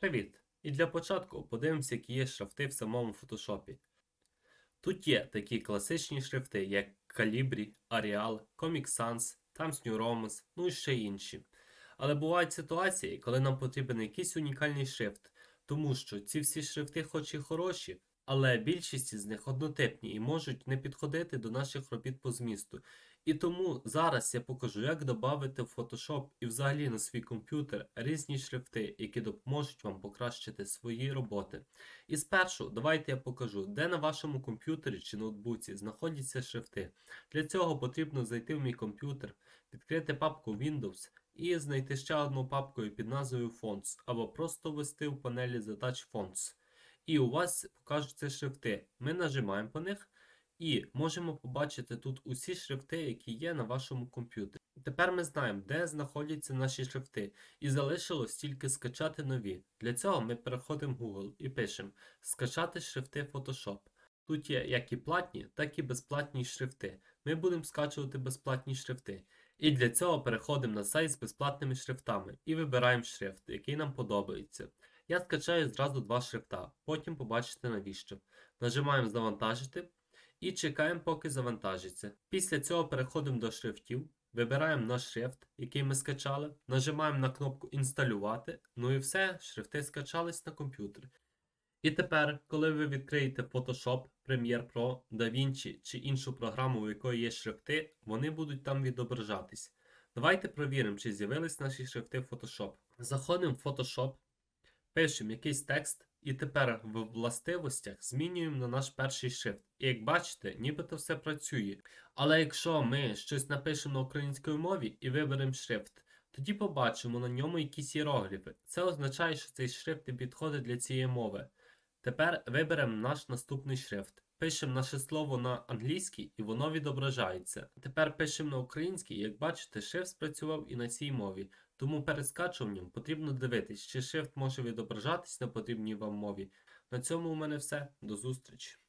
Привіт! І для початку подивимося, які є шрифти в самому фотошопі. Тут є такі класичні шрифти, як Calibri, Arial, Comic Sans, Times New Roman, ну і ще інші. Але бувають ситуації, коли нам потрібен якийсь унікальний шрифт, тому що ці всі шрифти хоч і хороші, але більшість з них однотипні і можуть не підходити до наших робіт по змісту. І тому зараз я покажу, як додати в Photoshop і взагалі на свій комп'ютер різні шрифти, які допоможуть вам покращити свої роботи. І спершу давайте я покажу, де на вашому комп'ютері чи ноутбуці знаходяться шрифти. Для цього потрібно зайти в мій комп'ютер, відкрити папку Windows і знайти ще одну папку під назвою Fonts, або просто ввести в панелі задач Fonts. І у вас покажуться шрифти. Ми нажимаємо по них. І можемо побачити тут усі шрифти, які є на вашому комп'ютері. Тепер ми знаємо, де знаходяться наші шрифти, і залишилось тільки скачати нові. Для цього ми переходимо в Google і пишемо скачати шрифти Photoshop. Тут є як і платні, так і безплатні шрифти. Ми будемо скачувати безплатні шрифти. І для цього переходимо на сайт з безплатними шрифтами і вибираємо шрифт, який нам подобається. Я скачаю зразу два шрифта, потім побачите навіщо. Нажимаємо завантажити і чекаємо, поки завантажиться. Після цього переходимо до шрифтів, вибираємо наш шрифт, який ми скачали, нажимаємо на кнопку інсталювати, ну і все, шрифти скачались на комп'ютер. І тепер, коли ви відкриєте Photoshop, Premiere Pro, DaVinci чи іншу програму, у якої є шрифти, вони будуть там відображатись. Давайте провіримо, чи з'явились наші шрифти в Photoshop. Заходимо в Photoshop, пишемо якийсь текст, і тепер в властивостях змінюємо на наш перший шрифт. І як бачите, нібито все працює. Але якщо ми щось напишемо на українській мові і виберемо шрифт, тоді побачимо на ньому якісь іерогліфи. Це означає, що цей шрифт не підходить для цієї мови. Тепер виберемо наш наступний шрифт. Пишемо наше слово на англійській і воно відображається. Тепер пишемо на українській, як бачите, шрифт спрацював і на цій мові. Тому перед скачуванням потрібно дивитись, чи шрифт може відображатись на потрібній вам мові. На цьому у мене все. До зустрічі!